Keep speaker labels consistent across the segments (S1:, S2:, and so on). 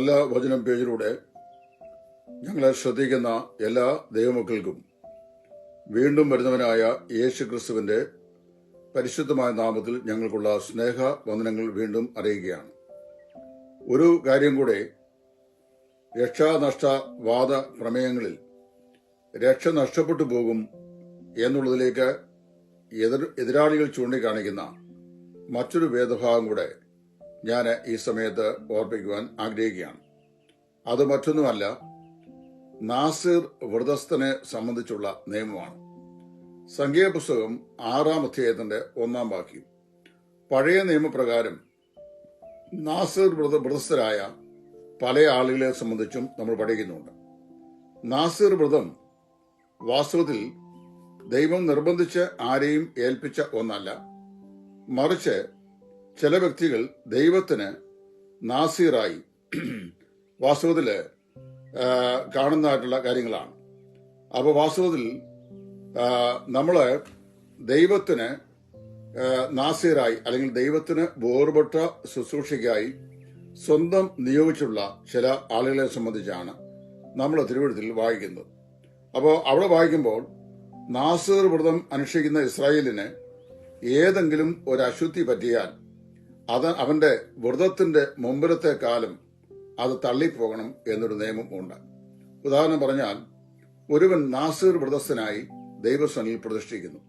S1: നല്ല വചനം പേജിലൂടെ ഞങ്ങളെ ശ്രദ്ധിക്കുന്ന എല്ലാ ദൈവമക്കൾക്കും വീണ്ടും വരുന്നവനായ യേശു ക്രിസ്തുവിന്റെ പരിശുദ്ധമായ നാമത്തിൽ ഞങ്ങൾക്കുള്ള സ്നേഹ വന്ദനങ്ങൾ വീണ്ടും അറിയുകയാണ് ഒരു കാര്യം കൂടെ രക്ഷാനഷ്ട വാദ പ്രമേയങ്ങളിൽ രക്ഷ നഷ്ടപ്പെട്ടു പോകും എന്നുള്ളതിലേക്ക് എതിരാളികൾ ചൂണ്ടിക്കാണിക്കുന്ന മറ്റൊരു വേദഭാഗം കൂടെ ഞാൻ ഈ സമയത്ത് ഓർപ്പിക്കുവാൻ ആഗ്രഹിക്കുകയാണ്. അത് മറ്റൊന്നുമല്ല നാസിർ വ്രതസ്ഥനെ സംബന്ധിച്ചുള്ള നിയമമാണ്. സംഖ്യാപുസ്തകം ആറാം അധ്യായത്തിന്റെ ഒന്നാം വാക്യം. പഴയ നിയമപ്രകാരം നാസിർ വ്രത വ്രതസ്ഥരായ പല ആളുകളെ സംബന്ധിച്ചും നമ്മൾ പഠിക്കുന്നുണ്ട്. നാസിർ വ്രതം വാസ്തവത്തിൽ ദൈവം നിർബന്ധിച്ച് ആരെയും ഏൽപ്പിച്ച ഒന്നല്ല. മറിച്ച് ചില വ്യക്തികൾ ദൈവത്തിന് നാസീറായി വാസ്തവത്തിൽ കാണുന്നതായിട്ടുള്ള കാര്യങ്ങളാണ്. അപ്പോൾ വാസ്തവത്തിൽ നമ്മൾ ദൈവത്തിന് നാസീറായി അല്ലെങ്കിൽ ദൈവത്തിന് വേർപെട്ട ശുശ്രൂഷയ്ക്കായി സ്വന്തം നിയോഗിച്ചുള്ള ചില ആളുകളെ സംബന്ധിച്ചാണ് നമ്മൾ തിരുവഴുത്തിൽ വായിക്കുന്നത്. അപ്പോൾ അവിടെ വായിക്കുമ്പോൾ നാസീർ വ്രതം അനുഷ്ഠിക്കുന്ന ഇസ്രായേലിന് ഏതെങ്കിലും ഒരു അശുദ്ധി പറ്റിയാൽ അത് അവന്റെ വ്രതത്തിന്റെ മുമ്പിലത്തെ കാലം അത് തള്ളിപ്പോകണം എന്നൊരു നിയമം ഉണ്ട്. ഉദാഹരണം പറഞ്ഞാൽ ഒരുവൻ നാസിർ വ്രതസ്ഥനായി ദൈവസനിൽ പ്രതിഷ്ഠിക്കുന്നു.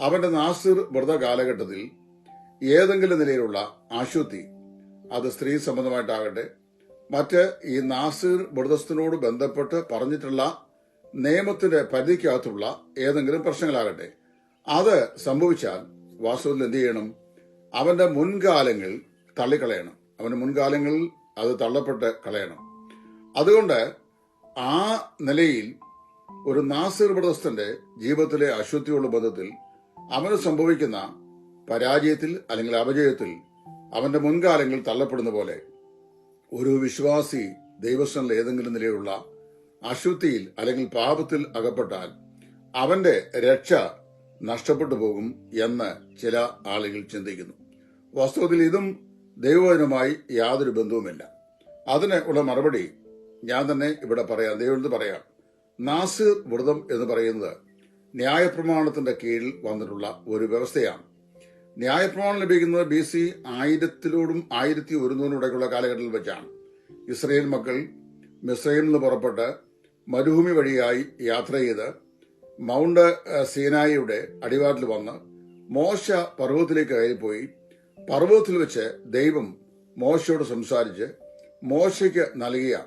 S1: അവന്റെ നാസിർ വ്രത കാലഘട്ടത്തിൽ ഏതെങ്കിലും നിലയിലുള്ള അശുദ്ധി അത് സ്ത്രീ സംബന്ധമായിട്ടാകട്ടെ മറ്റ് ഈ നാസിർ വ്രതസ്ഥനോട് ബന്ധപ്പെട്ട് പറഞ്ഞിട്ടുള്ള നിയമത്തിന്റെ പരിധിക്കകത്തുള്ള ഏതെങ്കിലും പ്രശ്നങ്ങളാകട്ടെ അത് സംഭവിച്ചാൽ വാസ്തവത്തിൽ എന്ത് ചെയ്യണം? അവന്റെ മുൻകാലങ്ങൾ തള്ളിക്കളയണം. അവന്റെ മുൻകാലങ്ങളിൽ അത് തള്ളപ്പെട്ട് കളയണം. അതുകൊണ്ട് ആ നിലയിൽ ഒരു നാസിർ ബ്രദസ്തന്റെ ജീവിതത്തിലെ അശുദ്ധിയുള്ള ബന്ധത്തിൽ അവന് സംഭവിക്കുന്ന പരാജയത്തിൽ അല്ലെങ്കിൽ അപജയത്തിൽ അവന്റെ മുൻകാലങ്ങൾ തള്ളപ്പെടുന്ന പോലെ ഒരു വിശ്വാസി ദൈവസ്ഥനിൽ ഏതെങ്കിലും നിലയിലുള്ള അശുദ്ധിയിൽ അല്ലെങ്കിൽ പാപത്തിൽ അകപ്പെട്ടാൽ അവന്റെ രക്ഷ നഷ്ടപ്പെട്ടു പോകും എന്ന് ചില ആളുകൾ ചിന്തിക്കുന്നു. വാസ്തവത്തിൽ ഇതും ദൈവവചനവുമായി യാതൊരു ബന്ധവുമില്ല. അതിന് ഉള്ള മറുപടി ഞാൻ തന്നെ ഇവിടെ പറയാം. ദൈവത്തിൽ പറയാം. നാസിർ വ്രതം എന്ന് പറയുന്നത് ന്യായപ്രമാണത്തിന്റെ കീഴിൽ വന്നിട്ടുള്ള ഒരു വ്യവസ്ഥയാണ്. ന്യായപ്രമാണം ലഭിക്കുന്നത് ബി സി ആയിരത്തിലോടും ആയിരത്തി ഒരുന്നൂറിനോടൊക്കെയുള്ള കാലഘട്ടത്തിൽ വെച്ചാണ്. ഇസ്രയേൽ മക്കൾ മിസ്രൈമിൽ നിന്ന് പുറപ്പെട്ട് മരുഭൂമി വഴിയായി യാത്ര ചെയ്ത് മൗണ്ട് സീനായിയുടെ അടിവാട്ടിൽ വന്ന് മോശ പർവതത്തിലേക്ക് കയറിപ്പോയി. പർവതത്തിൽ വെച്ച് ദൈവം മോശയോട് സംസാരിച്ച് മോശയ്ക്ക് നൽകിയ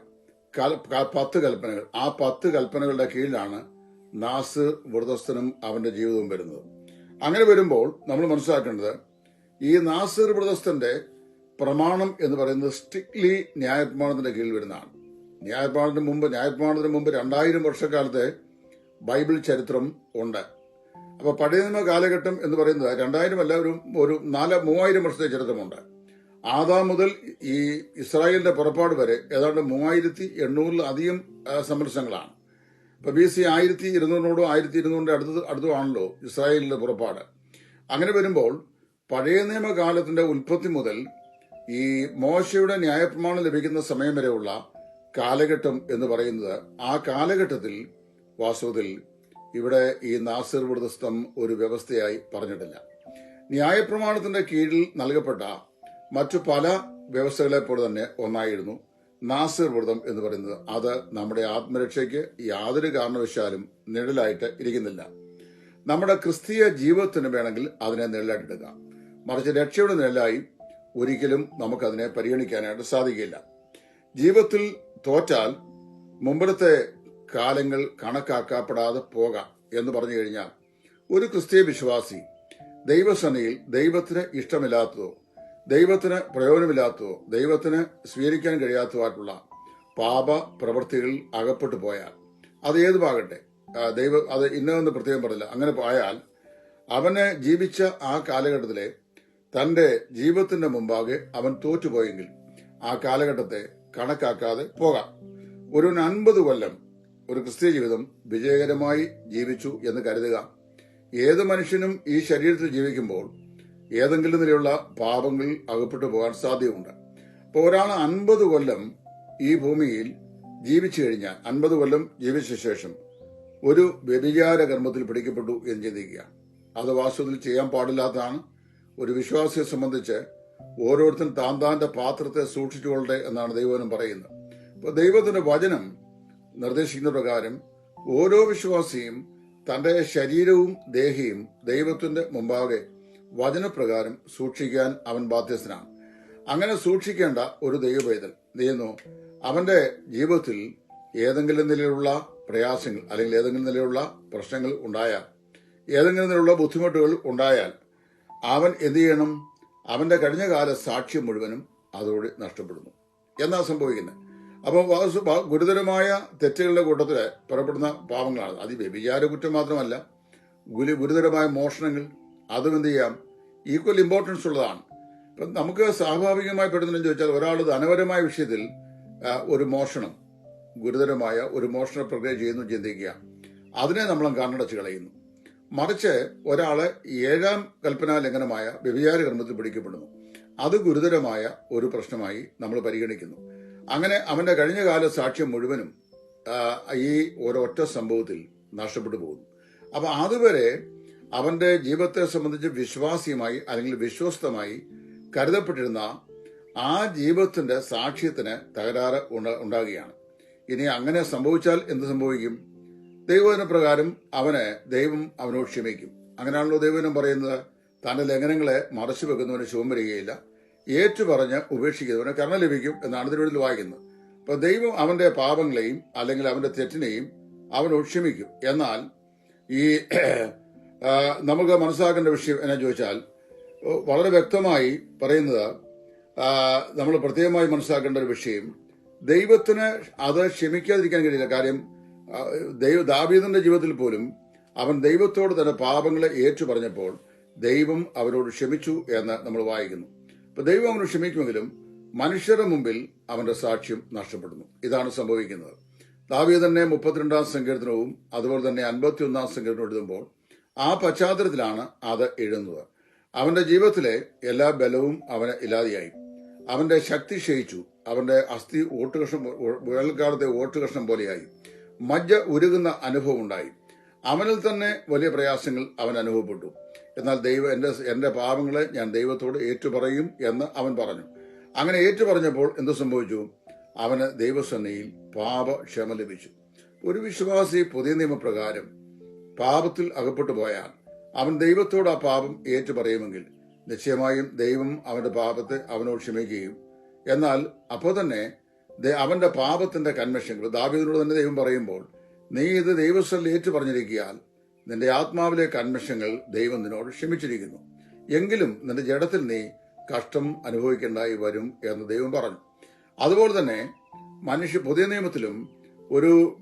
S1: പത്ത് കൽപ്പനകൾ. ആ പത്ത് കൽപ്പനകളുടെ കീഴിലാണ് നാസ് വ്രതസ്ഥനും അവന്റെ ജീവിതവും വരുന്നത്. അങ്ങനെ വരുമ്പോൾ നമ്മൾ മനസ്സിലാക്കേണ്ടത് ഈ നാസിർ വ്രതസ്ഥന്റെ പ്രമാണം എന്ന് പറയുന്നത് സ്ട്രിക്ട്ലി ന്യായപ്രമാണത്തിന്റെ കീഴിൽ വരുന്നതാണ്. ന്യായപ്രമാണത്തിന് മുമ്പ് ന്യായപ്രമാണത്തിന് മുമ്പ് രണ്ടായിരം വർഷക്കാലത്തെ ബൈബിൾ ചരിത്രം ഉണ്ട്. അപ്പൊ പഴയ നിയമ കാലഘട്ടം എന്ന് പറയുന്നത് രണ്ടായിരം അല്ല ഒരു ഒരു നാല് മൂവായിരം വർഷത്തെ ചരിത്രമുണ്ട്. ആദാം മുതൽ ഈ ഇസ്രായേലിന്റെ പുറപ്പാട് വരെ ഏതാണ്ട് മൂവായിരത്തി എണ്ണൂറിലധികം സംഘർഷങ്ങളാണ് ഇപ്പൊ ബി സി ആയിരത്തി ഇരുന്നൂറിനോടും ആയിരത്തി ഇരുന്നൂറിന്റെ അടുത്ത് അടുത്തുമാണല്ലോ ഇസ്രായേലിന്റെ പുറപ്പാട്. അങ്ങനെ വരുമ്പോൾ പഴയ നിയമ കാലത്തിന്റെ ഉൽപ്പത്തി മുതൽ ഈ മോശയുടെ ന്യായപ്രമാണം ലഭിക്കുന്ന സമയം വരെയുള്ള കാലഘട്ടം എന്ന് പറയുന്നത് ആ കാലഘട്ടത്തിൽ വാസ്തവത്തിൽ ഇവിടെ ഈ നാസിർ വ്രതസ്ഥം ഒരു വ്യവസ്ഥയായി പറഞ്ഞിട്ടില്ല. ന്യായപ്രമാണത്തിന്റെ കീഴിൽ നൽകപ്പെട്ട മറ്റു പല വ്യവസ്ഥകളെ പോലെ തന്നെ ഒന്നായിരുന്നു നാസിർ വ്രതം എന്ന് പറയുന്നത്. അത് നമ്മുടെ ആത്മരക്ഷയ്ക്ക് യാതൊരു കാരണവശാലും നിഴലായിട്ട് ഇരിക്കുന്നില്ല. നമ്മുടെ ക്രിസ്തീയ ജീവിതത്തിന് വേണമെങ്കിൽ അതിനെ നിഴലായിട്ടെടുക്കാം മറിച്ച് രക്ഷയുടെ നിഴലായി ഒരിക്കലും നമുക്കതിനെ പരിഗണിക്കാനായിട്ട് സാധിക്കില്ല. ജീവിതത്തിൽ തോറ്റാൽ മുമ്പിലത്തെ കാലങ്ങൾ കണക്കാക്കപ്പെടാതെ പോകാം എന്ന് പറഞ്ഞു കഴിഞ്ഞാൽ ഒരു ക്രിസ്തീയ വിശ്വാസി ദൈവസനയിൽ ദൈവത്തിന് ഇഷ്ടമില്ലാത്തതോ ദൈവത്തിന് പ്രയോജനമില്ലാത്തതോ ദൈവത്തിന് സ്വീകരിക്കാൻ കഴിയാത്തതായിട്ടുള്ള പാപ പ്രവൃത്തികളിൽ അകപ്പെട്ടു പോയാൽ അത് ഏതുമാകട്ടെ ദൈവ അത് ഇന്നതെന്ന് പ്രത്യേകം പറഞ്ഞില്ല. അങ്ങനെ പോയാൽ അവന് ജീവിച്ച ആ കാലഘട്ടത്തിലെ തന്റെ ജീവിതത്തിന്റെ മുമ്പാകെ അവൻ തോറ്റുപോയെങ്കിൽ ആ കാലഘട്ടത്തെ കണക്കാക്കാതെ പോകാം. ഒരു അൻപത് കൊല്ലം ഒരു ക്രിസ്തീയ ജീവിതം വിജയകരമായി ജീവിച്ചു എന്ന് കരുതുക. ഏത് മനുഷ്യനും ഈ ശരീരത്തിൽ ജീവിക്കുമ്പോൾ ഏതെങ്കിലും നിലയുള്ള പാപങ്ങളിൽ അകപ്പെട്ടു പോകാൻ സാധ്യതയുണ്ട്. അപ്പോൾ ഒരാൾ അൻപത് കൊല്ലം ഈ ഭൂമിയിൽ ജീവിച്ചു കഴിഞ്ഞാൽ അൻപത് കൊല്ലം ജീവിച്ച ശേഷം ഒരു വ്യഭിചാര കർമ്മത്തിൽ പിടിക്കപ്പെട്ടു എന്ന് ചിന്തിക്കുക. അത് വാസ്തവത്തിൽ ചെയ്യാൻ പാടില്ലാത്തതാണ്. ഒരു വിശ്വാസിയെ സംബന്ധിച്ച് ഓരോരുത്തരും താൻ താന്റെ പാത്രത്തെ സൂക്ഷിച്ചുകൊള്ളട്ടെ എന്നാണ് ദൈവവനം പറയുന്നത്. അപ്പോൾ ദൈവത്തിന്റെ വചനം നിർദ്ദേശിക്കുന്ന പ്രകാരം ഓരോ വിശ്വാസിയും തന്റെ ശരീരവും ദേഹിയും ദൈവത്തിന്റെ മുമ്പാകെ വചനപ്രകാരം സൂക്ഷിക്കാൻ അവൻ ബാധ്യസ്ഥനാണ്. അങ്ങനെ സൂക്ഷിക്കേണ്ട ഒരു ദൈവപൈതൽ ചെയ്യുന്നു അവന്റെ ജീവിതത്തിൽ ഏതെങ്കിലും നിലയിലുള്ള പ്രയാസങ്ങൾ അല്ലെങ്കിൽ ഏതെങ്കിലും നിലയിലുള്ള പ്രശ്നങ്ങൾ ഉണ്ടായാൽ ഏതെങ്കിലും നിലയിലുള്ള ബുദ്ധിമുട്ടുകൾ ഉണ്ടായാൽ അവൻ എന്ത് ചെയ്യണം? അവന്റെ കഴിഞ്ഞകാല സാക്ഷ്യം മുഴുവനും അതോടെ നഷ്ടപ്പെടുന്നു. എന്നാ സംഭവിക്കുന്നത്? അപ്പം ഗുരുതരമായ തെറ്റുകളുടെ കൂട്ടത്തിൽ പുറപ്പെടുന്ന പാവങ്ങളാണ് അത് വ്യഭിചാര കുറ്റം മാത്രമല്ല ഗുരു ഗുരുതരമായ മോഷണങ്ങൾ അതും എന്ത് ചെയ്യാം? ഈക്വൽ ഇമ്പോർട്ടൻസ് ഉള്ളതാണ്. ഇപ്പം നമുക്ക് സ്വാഭാവികമായി പെടുന്നതെന്ന് ചോദിച്ചാൽ ഒരാൾ ധനപരമായ വിഷയത്തിൽ ഒരു മോഷണം ഗുരുതരമായ ഒരു മോഷണ പ്രക്രിയ ചെയ്യുന്നു ചിന്തിക്കുക. അതിനെ നമ്മൾ കണ്ണടച്ച് കളയുന്നു. മറിച്ച് ഒരാളെ ഏഴാം കൽപ്പനാ ലംഘനമായ വ്യഭിചാര കർമ്മത്തിൽ പിടിക്കപ്പെടുന്നു. അത് ഗുരുതരമായ ഒരു പ്രശ്നമായി നമ്മൾ പരിഗണിക്കുന്നു. അങ്ങനെ അവന്റെ കഴിഞ്ഞ കഴിഞ്ഞകാല സാക്ഷ്യം മുഴുവനും ഈ ഒരൊറ്റ സംഭവത്തിൽ നഷ്ടപ്പെട്ടു പോകുന്നു. അപ്പൊ അതുവരെ അവന്റെ ജീവിതത്തെ സംബന്ധിച്ച് വിശ്വാസിയുമായി അല്ലെങ്കിൽ വിശ്വസ്തമായി കരുതപ്പെട്ടിരുന്ന ആ ജീവിതത്തിന്റെ സാക്ഷ്യത്തിന് തകരാറ് ഉണ്ട- ഉണ്ടാകുകയാണ്. ഇനി അങ്ങനെ സംഭവിച്ചാൽ എന്ത് സംഭവിക്കും? ദൈവത്തിന് പ്രകാരം അവന് ദൈവം അവനോട് ക്ഷമിക്കും. അങ്ങനെയാണല്ലോ ദൈവനം പറയുന്നത്. തന്റെ ലംഘനങ്ങളെ മറച്ചു വെക്കുന്നവന് ശുഭം വരികയില്ല. ഏറ്റുപറഞ്ഞ് ഉപേക്ഷിക്കുന്നവന് കരുണ ലഭിക്കും എന്നാണ് ഇതിനുള്ളിൽ വായിക്കുന്നത്. അപ്പൊ ദൈവം അവന്റെ പാപങ്ങളെയും അല്ലെങ്കിൽ അവന്റെ തെറ്റിനെയും അവൻ ക്ഷമിക്കും. എന്നാൽ ഈ നമുക്ക് മനസ്സിലാക്കേണ്ട വിഷയം എന്നാ ചോദിച്ചാൽ വളരെ വ്യക്തമായി പറയുന്നത് നമ്മൾ പ്രത്യേകമായി മനസ്സിലാക്കേണ്ട ഒരു വിഷയം ദൈവത്തിന് അത് ക്ഷമിക്കാതിരിക്കാൻ കഴിയില്ല. കാര്യം ദൈവ ദാവീദിന്റെ ജീവിതത്തിൽ പോലും അവൻ ദൈവത്തോട് തന്റെ പാപങ്ങളെ ഏറ്റു പറഞ്ഞപ്പോൾ ദൈവം അവരോട് ക്ഷമിച്ചു എന്ന് നമ്മൾ വായിക്കുന്നു. അപ്പൊ ദൈവം അവന് ക്ഷമിക്കുമെങ്കിലും മനുഷ്യരുടെ മുമ്പിൽ അവന്റെ സാക്ഷ്യം നഷ്ടപ്പെടുന്നു. ഇതാണ് സംഭവിക്കുന്നത്. ദാവീദ് തന്നെ മുപ്പത്തിരണ്ടാം സങ്കീർത്തനവും അതുപോലെ തന്നെ അൻപത്തിയൊന്നാം സങ്കീർത്തനം എഴുതുമ്പോൾ ആ പശ്ചാത്തലത്തിലാണ് അത് എഴുതുന്നത്. അവന്റെ ജീവിതത്തിലെ എല്ലാ ബലവും അവന് ഇല്ലാതെയായി. അവന്റെ ശക്തി ക്ഷയിച്ചു. അവന്റെ അസ്ഥി ഓട്ടുകഷ്ണം വേനൽക്കാലത്തെ ഓട്ടുകഷ്ണം പോലെയായി. മജ്ജ ഉരുകുന്ന അനുഭവം ഉണ്ടായി. അവനിൽ തന്നെ വലിയ പ്രയാസങ്ങൾ അവൻ അനുഭവപ്പെട്ടു. എന്നാൽ ദൈവം എന്റെ എന്റെ പാപങ്ങളെ ഞാൻ ദൈവത്തോട് ഏറ്റുപറയും എന്ന് അവൻ പറഞ്ഞു. അങ്ങനെ ഏറ്റുപറഞ്ഞപ്പോൾ എന്ത് സംഭവിച്ചു? അവന് ദൈവസന്നയിൽ പാപക്ഷമ ലഭിച്ചു. ഒരു വിശ്വാസി പുതിയ നിയമപ്രകാരം പാപത്തിൽ അകപ്പെട്ടു പോയാൽ അവൻ ദൈവത്തോട് ആ പാപം ഏറ്റുപറയുമെങ്കിൽ നിശ്ചയമായും ദൈവം അവന്റെ പാപത്തെ അവനോട് ക്ഷമിക്കുകയും എന്നാൽ അപ്പോൾ തന്നെ അവന്റെ പാപത്തിന്റെ കന്മഷങ്ങൾ ദാവീദിനോട് തന്നെ ദൈവം പറയുമ്പോൾ നീ ഇത് ദൈവസ്ഥലിൽ ഏറ്റു പറഞ്ഞിരിക്കിയാൽ നിന്റെ ആത്മാവിലെ കന്മഷങ്ങൾ ദൈവം നിന്നോട് ക്ഷമിച്ചിരിക്കുന്നു. എങ്കിലും നിന്റെ ജഡത്തിൽ നീ കഷ്ടം അനുഭവിക്കേണ്ടായി വരും എന്ന് ദൈവം പറഞ്ഞു. അതുപോലെ തന്നെ മനുഷ്യ പുതിയ നിയമത്തിലും ഒരു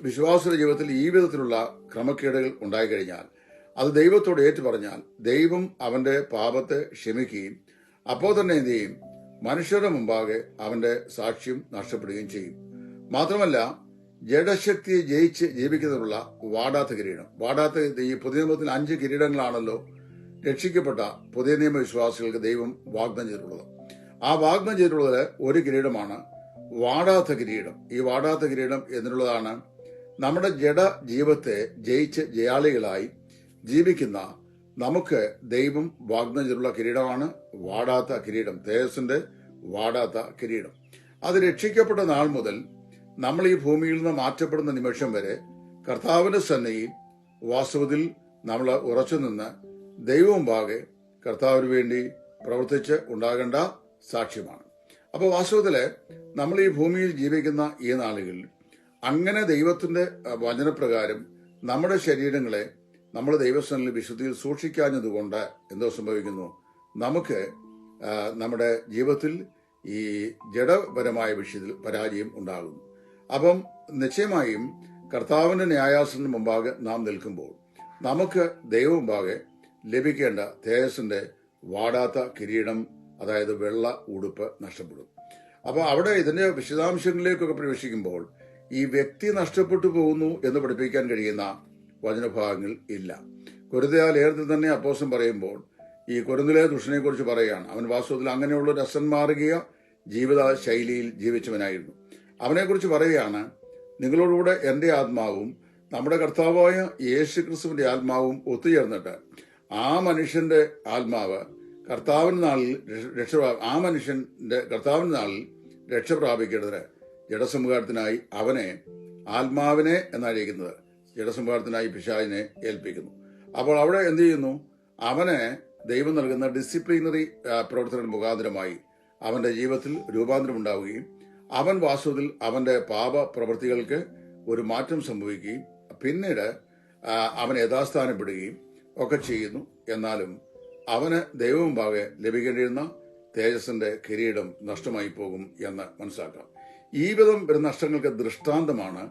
S1: വിശ്വാസ ജീവിതത്തിൽ ഈ വിധത്തിലുള്ള ക്രമക്കേടുകൾ ഉണ്ടായിക്കഴിഞ്ഞാൽ അത് ദൈവത്തോട് ഏറ്റു പറഞ്ഞാൽ ദൈവം അവന്റെ പാപത്തെ ക്ഷമിക്കുകയും അപ്പോൾ തന്നെ എന്ത് ചെയ്യും? മനുഷ്യരുടെ മുമ്പാകെ അവന്റെ സാക്ഷ്യം നഷ്ടപ്പെടുകയും ചെയ്യും. മാത്രമല്ല ജഡശക്തിയെ ജയിച്ച് ജീവിക്കുന്നതിനുള്ള വാടാത്ത കിരീടം. വാടാത്ത ഈ പുതിയ നിയമത്തിൽ അഞ്ച് കിരീടങ്ങളാണല്ലോ രക്ഷിക്കപ്പെട്ട പുതിയ നിയമ വിശ്വാസികൾക്ക് ദൈവം വാഗ്ദാനം ചെയ്തിട്ടുള്ളത്. ആ വാഗ്ദാനം ചെയ്തിട്ടുള്ളത് ഒരു കിരീടമാണ് വാടാത്ത കിരീടം. ഈ വാടാത്ത കിരീടം എന്നുള്ളതാണ് നമ്മുടെ ജഡ ജീവത്തെ ജയിച്ച് ജയാളികളായി ജീവിക്കുന്ന നമുക്ക് ദൈവം വാഗ്ദാനം ചെയ്തിട്ടുള്ള കിരീടമാണ് വാടാത്ത കിരീടം. തേജസിന്റെ വാടാത്ത കിരീടം. അത് രക്ഷിക്കപ്പെട്ട നാൾ മുതൽ നമ്മൾ ഈ ഭൂമിയിൽ നിന്ന് മാറ്റപ്പെടുന്ന നിമിഷം വരെ കർത്താവിന്റെ സന്നയിൽ വാസ്തവത്തിൽ നമ്മൾ ഉറച്ചു നിന്ന് പാകെ കർത്താവിന് വേണ്ടി പ്രവർത്തിച്ച് ഉണ്ടാകേണ്ട സാക്ഷ്യമാണ്. അപ്പോൾ വാസ്തവത്തിൽ നമ്മൾ ഈ ഭൂമിയിൽ ജീവിക്കുന്ന ഈ നാളുകളിൽ അങ്ങനെ ദൈവത്തിന്റെ വചനപ്രകാരം നമ്മുടെ ശരീരങ്ങളെ നമ്മൾ ദൈവസ്ഥനിൽ വിശുദ്ധിയിൽ സൂക്ഷിക്കാഞ്ഞതുകൊണ്ട് എന്തോ സംഭവിക്കുന്നു? നമുക്ക് നമ്മുടെ ജീവിതത്തിൽ ഈ ജഡപരമായ വിഷയത്തിൽ പരാജയം ഉണ്ടാകുന്നു. അപ്പം നിശ്ചയമായും കർത്താവിന്റെ ന്യായാസനത്തിന് മുമ്പാകെ നാം നിൽക്കുമ്പോൾ നമുക്ക് ദൈവം മുമ്പാകെ ലഭിക്കേണ്ട തേജസ്സിന്റെ വാടാത്ത കിരീടം അതായത് വെള്ള ഉടുപ്പ് നഷ്ടപ്പെടും. അപ്പോൾ അവിടെ ഇതിന്റെ വിശദാംശങ്ങളിലേക്കൊക്കെ പ്രവേശിക്കുമ്പോൾ ഈ വ്യക്തി നഷ്ടപ്പെട്ടു പോകുന്നു എന്ന് പഠിപ്പിക്കാൻ കഴിയുന്ന വചനഭാഗങ്ങൾ ഇല്ല. കുരുതയാ ലേഖനത്തിൽ തന്നെ അപ്പോസം പറയുമ്പോൾ ഈ കുരുന്നിലെ ദുഷ്ടനെ കുറിച്ച് പറയുകയാണ്. അവൻ വാസ്തവത്തിൽ അങ്ങനെയുള്ള രസം മാറുകയോ ജീവിത ശൈലിയിൽ ജീവിച്ചവനായിരുന്നു. അവനെക്കുറിച്ച് പറയുകയാണ് നിങ്ങളോടുകൂടെ എന്റെ ആത്മാവും നമ്മുടെ കർത്താവായ യേശു ക്രിസ്തുവിന്റെ ആത്മാവും ഒത്തുചേർന്നിട്ട് ആ മനുഷ്യന്റെ ആത്മാവ് കർത്താവിന് നാളിൽ രക്ഷ- ആ മനുഷ്യന്റെ കർത്താവിന് നാളിൽ രക്ഷ പ്രാപിക്കേണ്ടതിന് ജഡസമുഖാരത്തിനായി അവനെ ആത്മാവിനെ എന്നറിയിക്കുന്നത് ജഡസമുഖാരത്തിനായി പിശാചിനെ ഏൽപ്പിക്കുന്നു. അപ്പോൾ അവിടെ എന്ത് ചെയ്യുന്നു? അവനെ ദൈവം നൽകുന്ന ഡിസിപ്ലിനറി പ്രവർത്തന മുഖാന്തരമായി അവന്റെ ജീവിതത്തിൽ രൂപാന്തരം ഉണ്ടാവുകയും അവൻ വാസ്തവത്തിൽ അവന്റെ പാപ പ്രവൃത്തികൾക്ക് ഒരു മാറ്റം സംഭവിക്കുകയും പിന്നീട് അവൻ യഥാസ്ഥാനപ്പെടുകയും ഒക്കെ ചെയ്യുന്നു. എന്നാലും അവന് ദൈവമുമ്പാകെ ലഭിക്കേണ്ടിയിരുന്ന തേജസ്സിന്റെ കിരീടം നഷ്ടമായി പോകും എന്ന് മനസ്സിലാക്കാം. ഈ വിധം വരുന്ന നഷ്ടങ്ങൾക്ക് ദൃഷ്ടാന്തമാണ്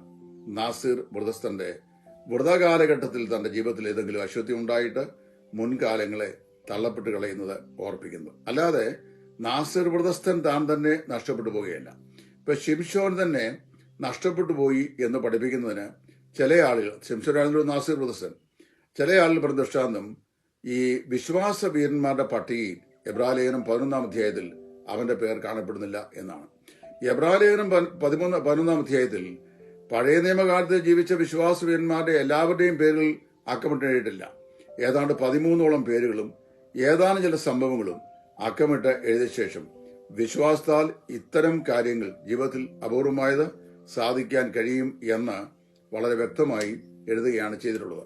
S1: നാസിർ വ്രതസ്ഥന്റെ. വ്രതകാലഘട്ടത്തിൽ തന്റെ ജീവിതത്തിൽ ഏതെങ്കിലും അശുദ്ധി ഉണ്ടായിട്ട് മുൻകാലങ്ങളെ തള്ളപ്പെട്ട് കളയുന്നത് ഓർപ്പിക്കുന്നു. അല്ലാതെ നാസിർ വ്രതസ്ഥൻ താൻ തന്നെ നഷ്ടപ്പെട്ടു പോകുകയല്ല ഇപ്പൊ ഷിംഷോൻ തന്നെ നഷ്ടപ്പെട്ടു പോയി എന്ന് പഠിപ്പിക്കുന്നതിന് ചില ആളുകൾ ഷിംഷോനാണെങ്കിലും നാസിർ പ്രദർശൻ ചില ആളുകൾ പറഞ്ഞ ദൃഷ്ടാന്തം ഈ വിശ്വാസ വീരന്മാരുടെ പട്ടികയിൽ എബ്രാലേഖനം പതിനൊന്നാം അധ്യായത്തിൽ അവന്റെ പേർ കാണപ്പെടുന്നില്ല എന്നാണ്. എബ്രാലേഖനം പതിമൂന്ന് പതിനൊന്നാം അധ്യായത്തിൽ പഴയ നിയമകാലത്ത് ജീവിച്ച വിശ്വാസ വീരന്മാരുടെ എല്ലാവരുടെയും പേരുകൾ അക്കമിട്ടിട്ടില്ല ഏതാണ്ട് പതിമൂന്നോളം പേരുകളും ഏതാനും ചില സംഭവങ്ങളും അക്കമിട്ട് എഴുതിയ ശേഷം വിശ്വാസത്താൽ ഇത്തരം കാര്യങ്ങൾ ജീവിതത്തിൽ അപൂർവമായത് സാധിക്കാൻ കഴിയും എന്ന് വളരെ വ്യക്തമായി എഴുതുകയാണ് ചെയ്തിട്ടുള്ളത്.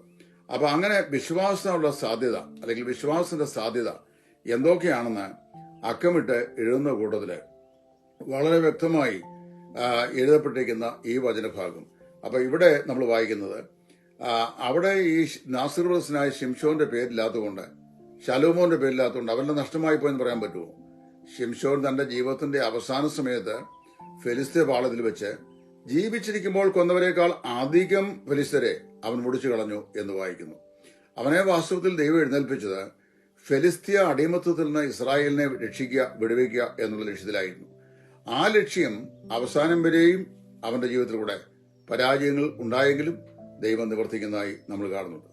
S1: അപ്പൊ അങ്ങനെ വിശ്വാസത്തിനുള്ള സാധ്യത അല്ലെങ്കിൽ വിശ്വാസത്തിന്റെ സാധ്യത എന്തൊക്കെയാണെന്ന് അക്കമിട്ട് എഴുതുന്ന കൂട്ടത്തിൽ വളരെ വ്യക്തമായി എഴുതപ്പെട്ടിരിക്കുന്ന ഈ വചനഭാഗം. അപ്പൊ ഇവിടെ നമ്മൾ വായിക്കുന്നത് അവിടെ ഈ നാസിർ റസ്നായ ഷിംഷോന്റെ പേരില്ലാത്തതുകൊണ്ട് ശലോമോന്റെ പേരില്ലാത്തതുകൊണ്ട് അവരുടെ നഷ്ടമായി പോയെന്ന് പറയാൻ പറ്റുമോ? ഷിംഷോൻ തന്റെ ജീവിതത്തിന്റെ അവസാന സമയത്ത് ഫെലിസ്തീയ പാളത്തിൽ വെച്ച് ജീവിച്ചിരിക്കുമ്പോൾ കൊന്നവരെക്കാൾ അധികം ഫെലിസ്തരെ അവൻ മുടിച്ചു കളഞ്ഞു എന്ന് വായിക്കുന്നു. അവനെ വാസ്തവത്തിൽ ദൈവം എഴുന്നേൽപ്പിച്ചത് ഫെലിസ്തീയ അടിമത്തത്തിൽ നിന്ന് ഇസ്രായേലിനെ രക്ഷിക്കുക വിടുവിക്കുക എന്നുള്ള ലക്ഷ്യത്തിലായിരുന്നു. ആ ലക്ഷ്യം അവസാനം വരെയും അവന്റെ ജീവിതത്തിലൂടെ പരാജയങ്ങൾ ഉണ്ടായെങ്കിലും ദൈവം നിവർത്തിക്കുന്നതായി നമ്മൾ കാണുന്നുണ്ട്.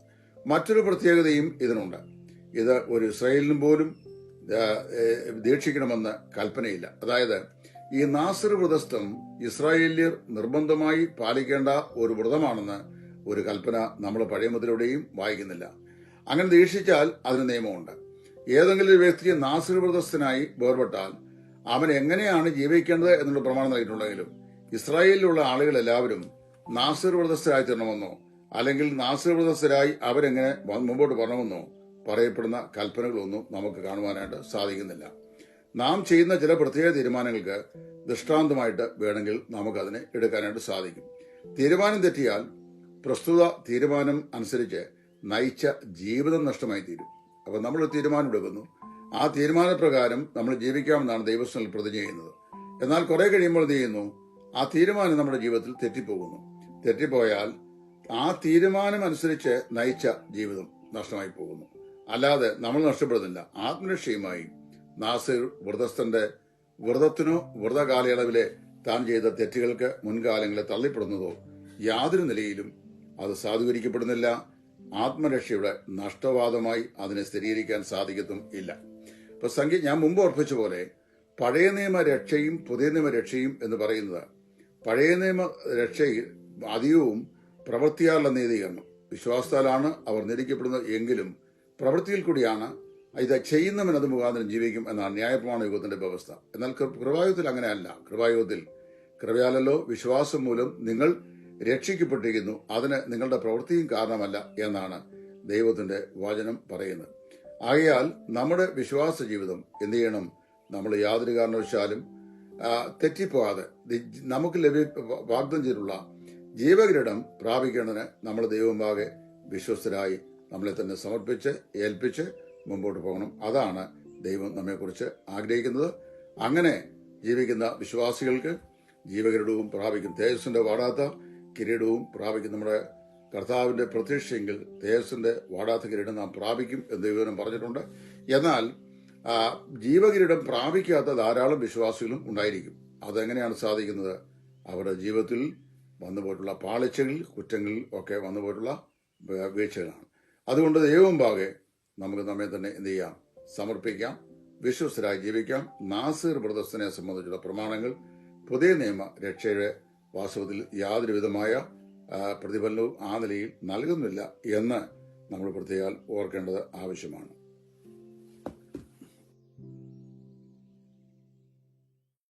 S1: മറ്റൊരു പ്രത്യേകതയും ഇതിനുണ്ട്. ഇത് ഒരു ഇസ്രായേലിനും പോലും ദീക്ഷിക്കണമെന്ന് കൽപ്പനയില്ല. അതായത് ഈ നാസിർ വ്രതസ്ഥം ഇസ്രായേല്യർ നിർബന്ധമായി പാലിക്കേണ്ട ഒരു വ്രതമാണെന്ന് ഒരു കൽപ്പന നമ്മൾ പഴയ മുതലൂടെയും വായിക്കുന്നില്ല. അങ്ങനെ ദീക്ഷിച്ചാൽ അതിന് നിയമമുണ്ട്. ഏതെങ്കിലും ഒരു വ്യക്തി നാസിർ വ്രതസ്ഥനായി വേർപെട്ടാൽ അവൻ എങ്ങനെയാണ് ജീവിക്കേണ്ടത് എന്നുള്ള പ്രമാണം നൽകിയിട്ടുണ്ടെങ്കിലും ഇസ്രായേലിലുള്ള ആളുകൾ എല്ലാവരും നാസിർ വ്രതസ്ഥരായി തീരണമെന്നോ അല്ലെങ്കിൽ നാസിർ വ്രതസ്ഥരായി അവരെങ്ങനെ മുമ്പോട്ട് വരണമെന്നോ പറയപ്പെടുന്ന കൽപ്പനകളൊന്നും നമുക്ക് കാണുവാനായിട്ട് സാധിക്കുന്നില്ല. നാം ചെയ്യുന്ന ചില പ്രത്യേക തീരുമാനങ്ങൾക്ക് ദൃഷ്ടാന്തമായിട്ട് വേണമെങ്കിൽ നമുക്കതിനെ എടുക്കാനായിട്ട് സാധിക്കും. തീരുമാനം തെറ്റിയാൽ പ്രസ്തുത തീരുമാനം അനുസരിച്ച് നയിച്ച ജീവിതം നഷ്ടമായി തീരും. അപ്പം നമ്മൾ തീരുമാനം എടുക്കുന്നു. ആ തീരുമാനപ്രകാരം നമ്മൾ ജീവിക്കാമെന്നാണ് ദൈവസ്ഥനിൽ പ്രതിജ്ഞ ചെയ്യുന്നത്. എന്നാൽ കുറെ കഴിയുമ്പോൾ എന്ത് ചെയ്യുന്നു? ആ തീരുമാനം നമ്മുടെ ജീവിതത്തിൽ തെറ്റിപ്പോകുന്നു. തെറ്റിപ്പോയാൽ ആ തീരുമാനം അനുസരിച്ച് നയിച്ച ജീവിതം നഷ്ടമായി പോകുന്നു. അല്ലാതെ നമ്മൾ നഷ്ടപ്പെടുന്നില്ല. ആത്മരക്ഷയുമായി നാസിർ വ്രതസ്ഥന്റെ വ്രതത്തിനോ വ്രത കാലയളവിലെ താൻ ചെയ്ത തെറ്റുകൾക്ക് മുൻകാലങ്ങളെ തള്ളിപ്പെടുന്നതോ യാതൊരു നിലയിലും അത് സാധൂകരിക്കപ്പെടുന്നില്ല. ആത്മരക്ഷയുടെ നഷ്ടവാദമായി അതിനെ സ്ഥിരീകരിക്കാൻ സാധിക്കത്തും ഇല്ല. ഇപ്പൊ സംഖ്യ ഞാൻ മുമ്പ് ഓർപ്പിച്ച പോലെ പഴയ നിയമ രക്ഷയും പുതിയ നിയമ രക്ഷയും എന്ന് പറയുന്നത് പഴയ നിയമ രക്ഷയിൽ അധികവും പ്രവൃത്തിയാലുള്ള നീതീകരണം വിശ്വാസത്താലാണ് അവർ നിരീക്കപ്പെടുന്നത് എങ്കിലും പ്രവൃത്തിയിൽ കൂടിയാണ് ഇത് ചെയ്യുന്നവൻ അത് മുഖാന്തരം ജീവിക്കും എന്നാണ് ന്യായപ്രമാണ യുഗത്തിന്റെ വ്യവസ്ഥ. എന്നാൽ കൃപായുഗത്തിൽ അങ്ങനെയല്ല. കൃപായുഗത്തിൽ കൃപയാലല്ലോ വിശ്വാസം മൂലം നിങ്ങൾ രക്ഷിക്കപ്പെട്ടിരിക്കുന്നു. അതിന് നിങ്ങളുടെ പ്രവൃത്തിയും കാരണമല്ല എന്നാണ് ദൈവത്തിന്റെ വചനം പറയുന്നത്. ആകയാൽ നമ്മുടെ വിശ്വാസ ജീവിതം എന്ത് ചെയ്യണം? നമ്മൾ യാതൊരു കാരണവശാലും തെറ്റിപ്പോകാതെ നമുക്ക് ലഭ്യ വാഗ്ദം ചെയ്തിട്ടുള്ള ജീവകിരീടം പ്രാപിക്കേണ്ടതിന് നമ്മൾ ദൈവമാകെ വിശ്വസ്തരായി നമ്മളെ തന്നെ സമർപ്പിച്ച് ഏൽപ്പിച്ച് മുമ്പോട്ട് പോകണം. അതാണ് ദൈവം നമ്മെക്കുറിച്ച് ആഗ്രഹിക്കുന്നത്. അങ്ങനെ ജീവിക്കുന്ന വിശ്വാസികൾക്ക് ജീവകിരീടവും പ്രാപിക്കും. തേജസ്സിന്റെ വാടാത്ത കിരീടവും പ്രാപിക്കും. നമ്മുടെ കർത്താവിന്റെ പ്രതീക്ഷയെങ്കിൽ തേജസ്സിന്റെ വാടാത്ത കിരീടം നാം പ്രാപിക്കും എന്ന് ദൈവം പറഞ്ഞിട്ടുണ്ട്. എന്നാൽ ജീവകിരീടം പ്രാപിക്കാത്ത ധാരാളം വിശ്വാസികളും ഉണ്ടായിരിക്കും. അതെങ്ങനെയാണ് സാധിക്കുന്നത്? അവരുടെ ജീവിതത്തിൽ വന്നുപോയിട്ടുള്ള പാളിച്ചകളിൽ കുറ്റങ്ങളിൽ ഒക്കെ വന്നുപോയിട്ടുള്ള വീഴ്ചകളാണ്. അതുകൊണ്ട് ദൈവം പാകെ നമുക്ക് നമ്മെ തന്നെ എന്ത് ചെയ്യാം? സമർപ്പിക്കാം വിശ്വസ്തരായി ജീവിക്കാം. നാസിർ ബ്രദർസിനെ സംബന്ധിച്ചുള്ള പ്രമാണങ്ങൾ പുതിയ നിയമ രക്ഷയുടെ വാസ്തവത്തിൽ യാതൊരു വിധമായ പ്രതിഫലനവും ആ നിലയിൽ നൽകുന്നില്ല എന്ന് നമ്മൾ പ്രത്യേകം ഓർക്കേണ്ടത് ആവശ്യമാണ്.